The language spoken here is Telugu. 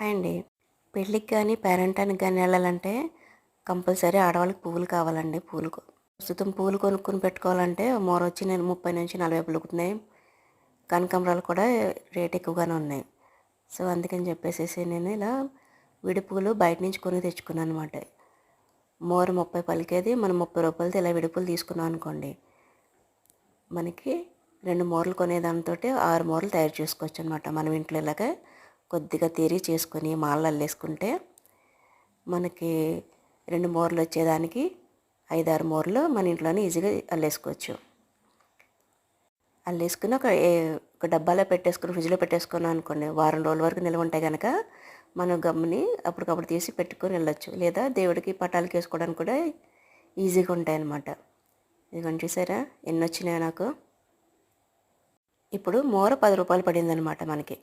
హాయ్ అండి. పెళ్ళికి కానీ పేరెంటానికి కానీ వెళ్ళాలంటే కంపల్సరీ ఆడవాళ్ళకి పువ్వులు కావాలండి. పూలు ప్రస్తుతం పూలు కొనుక్కొని పెట్టుకోవాలంటే మోర వచ్చి నేను ముప్పై నుంచి నలభై పలుకుతున్నాయి కనకాంబరాలు కూడా రేట్ ఎక్కువగానే ఉన్నాయి. సో అందుకని చెప్పేసి నేను ఇలా విడిపూలు బయట నుంచి కొని తెచ్చుకున్నాను అనమాట మోర ముప్పై పలికేది మనం ముప్పై రూపాయలతో ఇలా విడుపులు తీసుకున్నాం అనుకోండి మనకి రెండు మూరలు కొనేదానితో ఆరు మూరలు తయారు చేసుకోవచ్చు అనమాట మనం ఇంట్లో ఇలాగే కొద్దిగా తీరి చేసుకొని మాలలు అల్లేసుకుంటే మనకి రెండు మోర్లు వచ్చేదానికి ఐదారు మోర్లు మన ఇంట్లోనే ఈజీగా అల్లేసుకోవచ్చు. అల్లేసుకుని ఒక ఏ- ఒక డబ్బాలో పెట్టేసుకుని ఫ్రిడ్జ్లో పెట్టేసుకున్నాం అనుకోండి వారం రోజుల వరకు నిల్వ ఉంటాయి కనుక మనం గమ్ముని అప్పటికప్పుడు తీసి పెట్టుకొని వెళ్ళొచ్చు. లేదా దేవుడికి పటాలకి వేసుకోవడానికి కూడా ఈజీగా ఉంటాయి అన్నమాట ఇదిగోండి చూసారా? ఎన్ని వచ్చినాయో నాకు. ఇప్పుడు మోర పది రూపాయలు పడింది అనమాట మనకి.